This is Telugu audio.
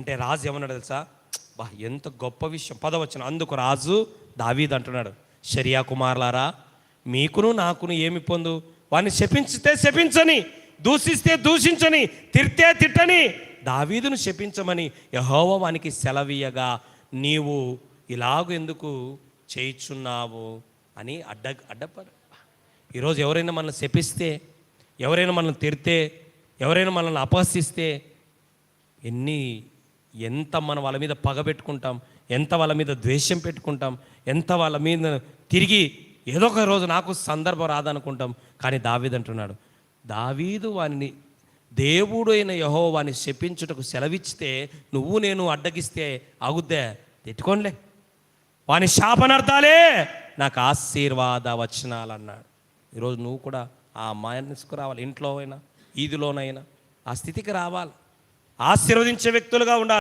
అంటే రాజు ఏమన్నాడు తెలుసా? బా ఎంత గొప్ప విషయం. పదవచ్చిన అందుకు రాజు దావీద్ అంటున్నాడు షరియా కుమార్లారా మీకును నాకును ఏమి పొందు? వాడిని శపించితే శపించని దూషిస్తే దూషించని తిడితే తిట్టని దావీదును శపించమని యహోవ వానికి సెలవీయగా నీవు ఇలాగ ఎందుకు చేయిచున్నావు? అని అడ్డ అడ్డపడు ఈరోజు ఎవరైనా మనల్ని శపిస్తే ఎవరైనా మనల్ని తిడితే ఎవరైనా మనల్ని అపహసిస్తే ఎన్ని ఎంత మనం వాళ్ళ మీద పగ పెట్టుకుంటాం ఎంత వాళ్ళ మీద ద్వేషం పెట్టుకుంటాం ఎంత వాళ్ళ మీద తిరిగి ఏదో ఒక రోజు నాకు సందర్భం రాదనుకుంటాం. కానీ దావీదు అంటున్నాడు దావీదు వాని దేవుడు అయిన యహో వాని శపించుటకు సెలవిచ్చితే నువ్వు నేను అడ్డగిస్తే ఆగుద్దే తిట్టుకోనిలే వాని శాపనర్థాలే. నాకు ఆశీర్వాద వచనాలు అన్నాడు ఈరోజు నువ్వు కూడా ఆ మనసుకు రావాలి ఇంట్లో అయినా ఈదిలోనైనా ఆ స్థితికి రావాలి. ఆశీర్వదించే వ్యక్తులుగా ఉండాలి.